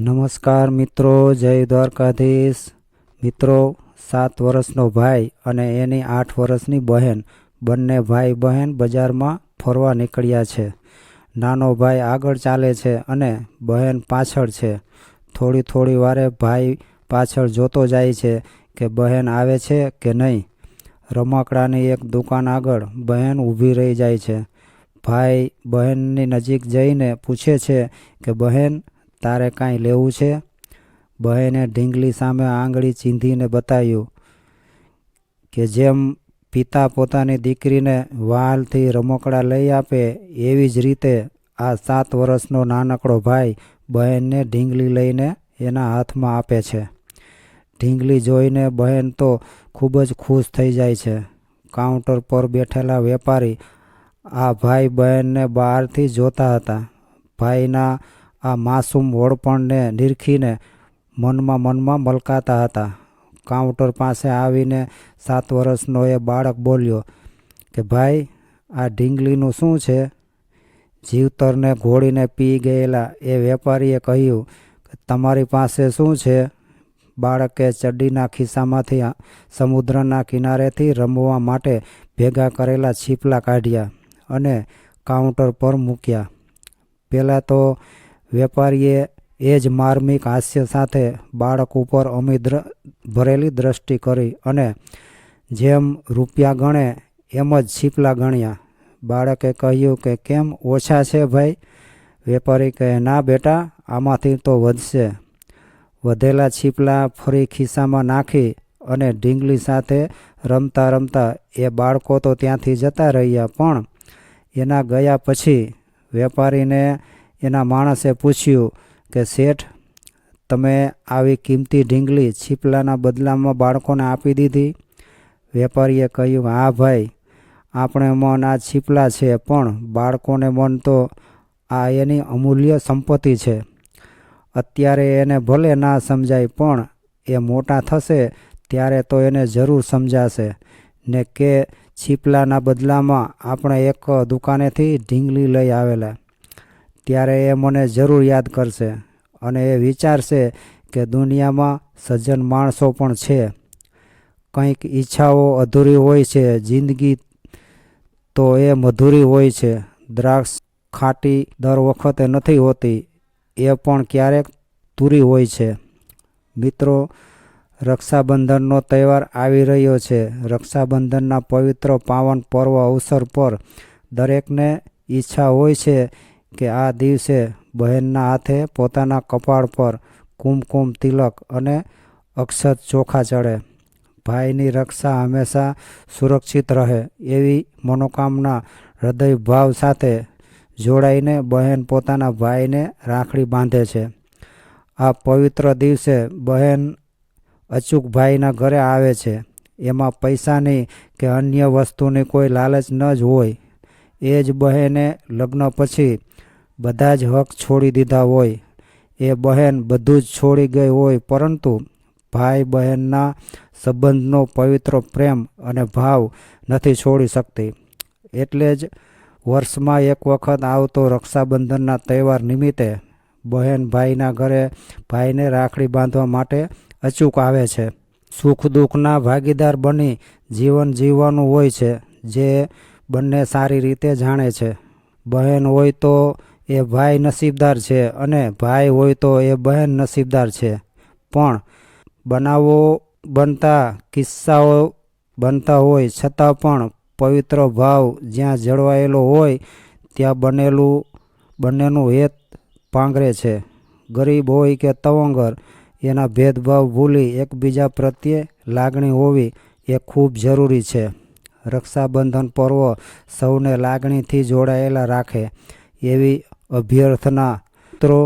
નમસ્કાર મિત્રો, જય દ્વારકાધીશ. મિત્રો, સાત વર્ષનો ભાઈ અને એની આઠ વર્ષની બહેન. બંને ભાઈ બહેન બજારમાં ફરવા નીકળ્યા છે. નાનો ભાઈ આગળ ચાલે છે અને બહેન પાછળ છે. થોડી થોડી વારે ભાઈ પાછળ જોતો જાય છે કે બહેન આવે છે કે નહીં. રમકડાની એક દુકાન આગળ બહેન ઊભી રહી જાય છે. ભાઈ બહેનની નજીક જઈને પૂછે છે કે, બહેન તારે કાંઈ લેવું છે? બહેને ઢીંગલી સામે આંગળી ચીંધીને બતાવ્યું કે જેમ પિતા પોતાની દીકરીને વાલથી રમકડા લઈ આપે, એવી જ રીતે આ સાત વર્ષનો નાનકડો ભાઈ બહેનને ઢીંગલી લઈને એના હાથમાં આપે છે. ઢીંગલી જોઈને બહેન તો ખૂબ જ ખુશ થઈ જાય છે. કાઉન્ટર પર બેઠેલા વેપારી આ ભાઈ બહેનને બહારથી જોતા હતા. ભાઈના આ માસૂમ વળપણને નિરખીને મનમાં મનમાં મલકાતા હતા. કાઉન્ટર પાસે આવીને સાત વર્ષનો એ બાળક બોલ્યો કે, ભાઈ, આ ઢીંગલીનું શું છે? જીવતરને ઘોડીને પી ગયેલા એ વેપારીએ કહ્યું કે, તમારી પાસે શું છે? બાળકે ચડ્ડીના ખિસ્સામાંથી સમુદ્રના કિનારેથી રમવા માટે ભેગા કરેલા છીપલા કાઢ્યા અને કાઉન્ટર પર મૂક્યા. પહેલાં તો વેપારીએ એ જ માર્મિક હાસ્ય સાથે બાળક ઉપર અમી ભરેલી દ્રષ્ટિ કરી અને જેમ રૂપિયા ગણે એમ જ છીપલા ગણ્યા. બાળકે કહ્યું કે, કેમ ઓછા છે ભાઈ? વેપારી કહે, ના બેટા, આમાંથી તો વધશે. વધેલા છીપલા ફરી ખિસ્સામાં નાખી અને ઢીંગલી સાથે રમતા રમતા એ બાળકો તો ત્યાંથી જતા રહ્યા, પણ એના ગયા પછી વેપારીને એના માણસે પૂછ્યું કે, શેઠ, તમે આવી કિંમતી ઢીંગલી છીપલાના બદલામાં બાળકોને આપી દીધી? વેપારીએ કહ્યું, હા ભાઈ, આપણે મન આ છીપલા છે, પણ બાળકોને મન તો આ એની અમૂલ્ય સંપત્તિ છે. અત્યારે એને ભલે ના સમજાય, પણ એ મોટા થશે, ત્યારે તો એને જરૂર સમજાશે. ને કે, છીપલાના બદલામાં આપણે એક દુકાનેથી ઢીંગલી લઈ આવેલા. ત્યારે એ મને જરૂર યાદ કરશે અને એ વિચારશે કે દુનિયામાં સજ્જન માણસો પણ છે. કંઈક ઈચ્છાઓ અધૂરી હોય છે, જિંદગી તો એ મધુરી હોય છે. દ્રાક્ષ ખાટી દર વખતે નથી હોતી, એ પણ ક્યારેક તુરી હોય છે. મિત્રો, રક્ષાબંધનનો તહેવાર આવી રહ્યો છે. રક્ષાબંધનના પવિત્ર પાવન પર્વ અવસર પર દરેકને ઈચ્છા હોય છે કે આ દિવસે બહેનના હાથે પોતાના કપાળ પર કુમકુમ તિલક અને અક્ષત ચોખા ચડે. ભાઈની રક્ષા હંમેશા સુરક્ષિત રહે એવી મનોકામના હૃદય ભાવ સાથે જોડાઈને બહેન પોતાના ભાઈને રાખડી બાંધે છે. આ પવિત્ર દિવસે બહેન અચૂક ભાઈના ઘરે આવે છે. એમાં પૈસાની કે અન્ય વસ્તુની કોઈ લાલચ ન જ હોય. એ જ બહેને લગ્ન પછી બધા જ હક છોડી દીધા હોય. એ બહેન બધું જ છોડી ગઈ હોય, પરંતુ ભાઈ બહેનના સંબંધનો પવિત્ર પ્રેમ અને ભાવ નથી છોડી શકતી. એટલે જ વર્ષમાં એક વખત આવતો રક્ષાબંધનના તહેવાર નિમિત્તે બહેન ભાઈના ઘરે ભાઈને રાખડી બાંધવા માટે અચૂક આવે છે. સુખ દુઃખના ભાગીદાર બની જીવન જીવવાનું હોય છે, જે બંને સારી રીતે જાણે છે. બહેન હોય તો એ ભાઈ નસીબદાર છે અને ભાઈ હોય તો એ બહેન નસીબદાર છે. પણ બનાવો બનતા કિસ્સાઓ બનતા હોય, છતાં પણ પવિત્ર ભાવ જ્યાં જળવાયેલો હોય, ત્યાં બનેલું, બંનેનું હેત પાંગરે છે. ગરીબ હોય કે તવંગર, એના ભેદભાવ ભૂલી એકબીજા પ્રત્યે લાગણી હોવી એ ખૂબ જરૂરી છે. રક્ષાબંધન પર્વ સૌને લાગણીથી જોડાયેલા રાખે એવી અભ્યર્થના મિત્રો,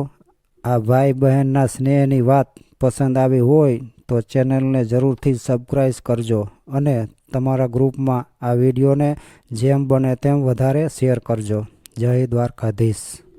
આ ભાઈ બહેનના સ્નેહની વાત પસંદ આવી હોય તો ચેનલને જરૂરથી સબસ્ક્રાઈબ કરજો અને તમારા ગ્રુપમાં આ વિડીયોને જેમ બને તેમ વધારે શેર કરજો. જય દ્વારકાધીશ.